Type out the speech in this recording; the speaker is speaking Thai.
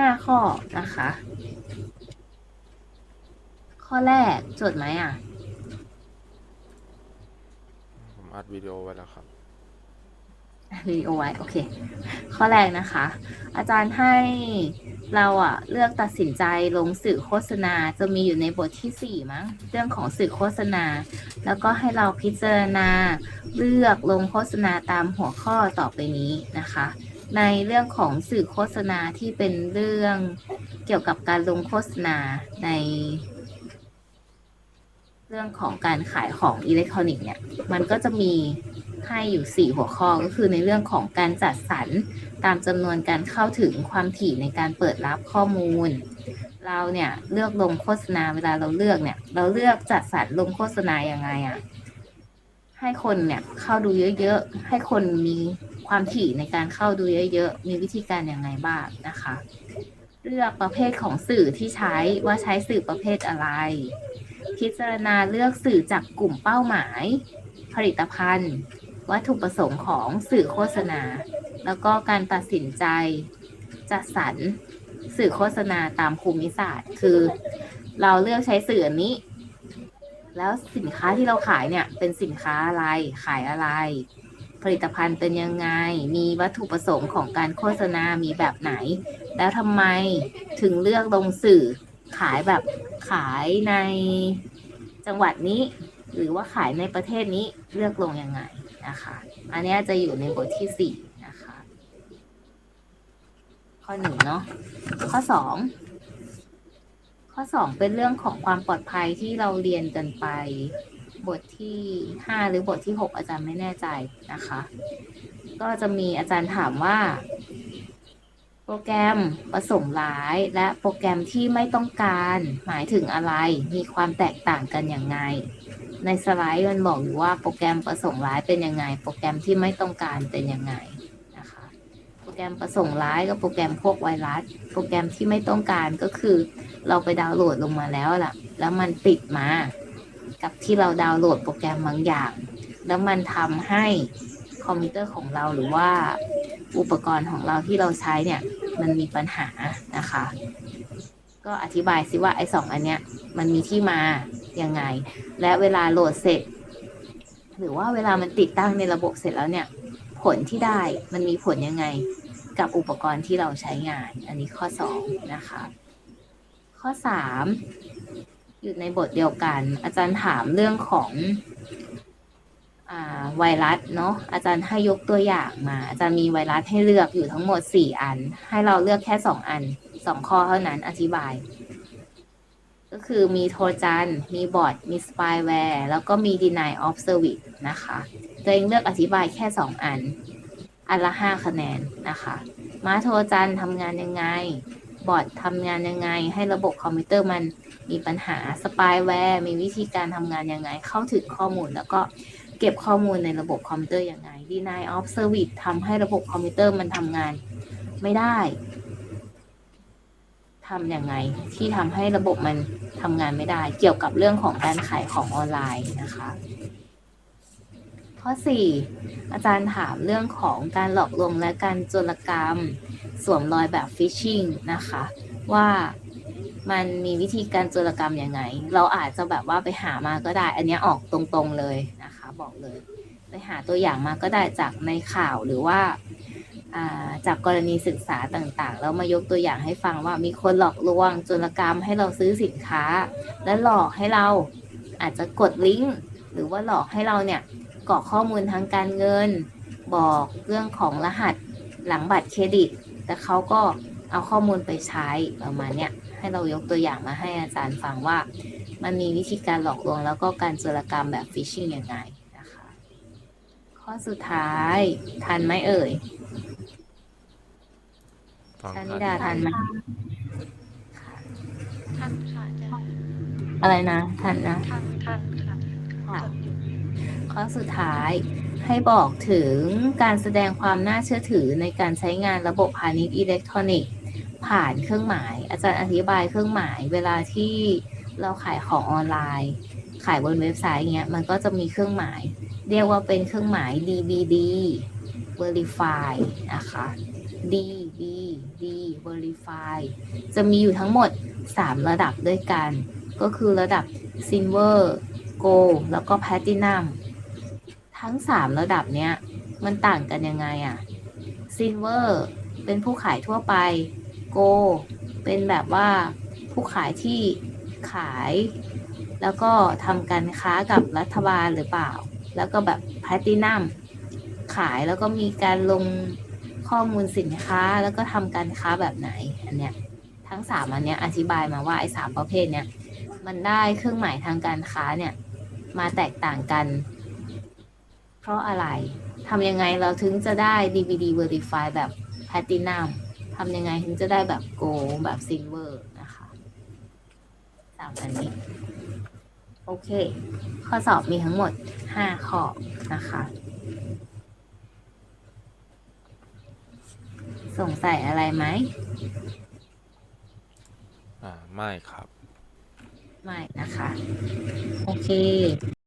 ห้าข้อนะคะ ข้อแรกจดไหมอะ ผมอัดวิดีโอไว้แล้วครับวิดีโอไว้โอเค ข้อแรกนะคะ อาจารย์ให้เราอะเลือกตัดสินใจลงสื่อโฆษณาจะมีอยู่ในบทที่สี่มั้งเรื่องของสื่อโฆษณา แล้วก็ให้เราพิจารณาเลือกลงโฆษณาตามหัวข้อต่อไปนี้นะคะ ในเรื่องของสื่อโฆษณาที่เป็นเรื่องเกี่ยวกับการลงโฆษณาใน เรื่องของการขายของอิเล็กทรอนิกส์เนี่ย มันก็จะมีให้อยู่ 4 หัวข้อก็คือในเรื่องของการจัดสรรตามจำนวนการเข้าถึงความถี่ในการเปิดรับข้อมูล เราเนี่ยเลือกลงโฆษณาเวลาเราเลือกเนี่ย เราเลือกจัดสรรลงโฆษณายังไงอะ่ะ ให้คนเนี่ยเข้าดูเยอะๆ ให้คนมีความถี่ในการเข้าดูเยอะๆ มีวิธีการอยังไงบ้างนะคะ เลือกประเภทของสื่อที่ใช้ว่าใช้สื่อประเภทอะไร พิจารณาเลือกสื่อจากกลุ่มเป้าหมาย ผลิตภัณฑ์ วัตถุประสงค์ของสื่อโฆษณา แล้วก็การตัดสินใจจัดสรรสื่อโฆษณาตามภูมิศาสตร์ คือ เราเลือกใช้สื่อนี้ แล้วสินค้าที่เราขายเนี่ยเป็นสินค้าอะไรขายอะไร ผลิตภัณฑ์เป็นยังไง มีวัตถุประสงค์ของการโฆษณา มีแบบไหน แล้วทำไมถึงเลือกลงสื่อขายแบบขายในจังหวัดนี้ หรือว่าขายในประเทศนี้เลือกลงยังไงนะคะ อันนี้จะอยู่ในบทที่สี่นะคะ ข้อหนึ่งเนาะข้อสอง ข้อสองเป็นเรื่องของความปลอดภัยที่เราเรียนกันไป บทที่ห้าหรือบทที่หกอาจารย์ไม่แน่ใจนะคะ ก็จะมีอาจารย์ถามว่า โปรแกรมประสงค์ร้ายและโปรแกรมที่ไม่ต้องการหมายถึงอะไร มีความแตกต่างกันอย่างไง ในสไลด์มันบอกอยู่ว่าโปรแกรมประสงค์ร้ายเป็นยังไง โปรแกรมที่ไม่ต้องการเป็นยังไง รแกรมประสงค์ร้ายก็โปรแกรมพวกไวรัส โปรแกรมที่ไม่ต้องการก็คือ เราไปดาวน์โหลดลงมาแล้วล่ะ แล้วมันติดมา กับที่เราดาวน์โหลดโปรแกรมบางอย่าง แล้วมันทำให้คอมพิวเตอร์ของเราหรือว่าอุปกรณ์ของเราที่เราใช้เนี่ย มันมีปัญหานะคะ ก็อธิบายซิว่าไอ้สองอันเนี้ยมันมีที่มายังไง และเวลาโหลดเสร็จ หรือว่าเวลามันติดตั้งในระบบเสร็จแล้วเนี่ย ผลที่ได้มันมีผลยังไง กับอุปกรณ์ที่เราใช้งาน อันนี้ข้อสองนะคะ ข้อสามอยู่ในบทเดียวกัน อาจารย์ถามเรื่องของอ่าไวรัสเนาะอาจารย์ให้ยกตัวอย่างมา อาจารย์มีไวรัสให้เลือกอยู่ทั้งหมดสี่อัน ให้เราเลือกแค่สองอันสองข้อเท่านั้นอธิบาย ก็คือมีโทรจัน มีบอทมีสปายแวร์แล้วก็มี deny of service นะคะ ตัวเองเลือกอธิบายแค่สองอัน อันละห้าคะแนนนะคะม้าโทรจันทำงานยังไง บอททำงานยังไง ให้ระบบคอมพิวเตอร์มันมีปัญหาสปายแวร์มีวิธีการทำงานยังไง เข้าถึงข้อมูลแล้วก็เก็บข้อมูลในระบบคอมพิวเตอร์ยังไง deny of service ทำให้ระบบคอมพิวเตอร์มันทำงานไม่ได้ทำยังไงที่ทำให้ระบบมันทำงานไม่ได้ เกี่ยวกับเรื่องของการขายของออนไลน์นะคะ ข้อ 4 อาจารย์ถามเรื่องของการหลอกลวงและการโจรกรรม สวมรอยแบบฟิชชิงนะคะ ว่ามันมีวิธีการโจรกรรมยังไง เราอาจจะแบบว่าไปหามาก็ได้ อันนี้ออกตรงๆเลยนะคะ บอกเลย ไปหาตัวอย่างมาก็ได้จากในข่าวหรือว่าาจากกรณีศึกษาต่างๆ แล้วมายกตัวอย่างให้ฟังว่ามีคนหลอกลวงจรกรรมให้เราซื้อสินค้า และหลอกให้เราอาจจะกดลิงก์หรือว่าหลอกให้เราเนี่ย กรอกข้อมูลทางการเงิน บอกเรื่องของรหัสหลังบัตรเครดิต แต่เขาก็เอาข้อมูลไปใช้ประมาณเนี้ยให้เรายกตัวอย่างมาให้อาจารย์ฟังว่า มันมีวิธีการหลอกลวงแล้วก็การโจรกรรมแบบฟิชชิงยังไงนะคะ ข้อสุดท้ายทันไหมเอ่ยฟังชาคนิรับดาทันไหมทันค่ะอาจารย์อะไรนะ ทันนะ ทันทันค่ะ ข้อสุดท้ายให้บอกถึงการแสดงความน่าเชื่อถือในการใช้งานระบบพาณิชย์อิเล็กทรอนิกส์ผ่านเครื่องหมาย อาจารย์อธิบายเครื่องหมายเวลาที่เราขายของออนไลน์ ขายบนเว็บไซต์เงี้ยมันก็จะมีเครื่องหมาย เรียกว่าเป็นเครื่องหมาย DBD Verify นะคะ DBD Verify จะมีอยู่ทั้งหมด 3 ระดับด้วยกัน ก็คือระดับ Silver Gold แล้วก็ Platinum ทั้ง3ระดับเนี้ยมันต่างกันยังไงอะ Silver เป็นผู้ขายทั่วไป Gold เป็นแบบว่าผู้ขายที่ขาย แล้วก็ทำการค้ากับรัฐบาลหรือเปล่า แล้วก็แบบ Platinum ขายแล้วก็มีการลงข้อมูลสินค้าแล้วก็ทำการค้าแบบไหนอันเนี้ยทั้งสามอันเนี้ยอธิบายมาว่าไอ้สามประเภทเนี้ยมันได้เครื่องหมายทางการค้าเนี่ยมาแตกต่างกัน ราะอะไรทำยังไงเราถึงจะได้ DVD Verify แบบ Platinum ทำยังไงถึงจะได้แบบ Gold แบบ Silver นะคะสามอันนี้ โอเค ข้อสอบมีทั้งหมด 5 ข้อนะคะสงสัยอะไรไหม อ่า ไม่ครับ ไม่นะคะ โอเค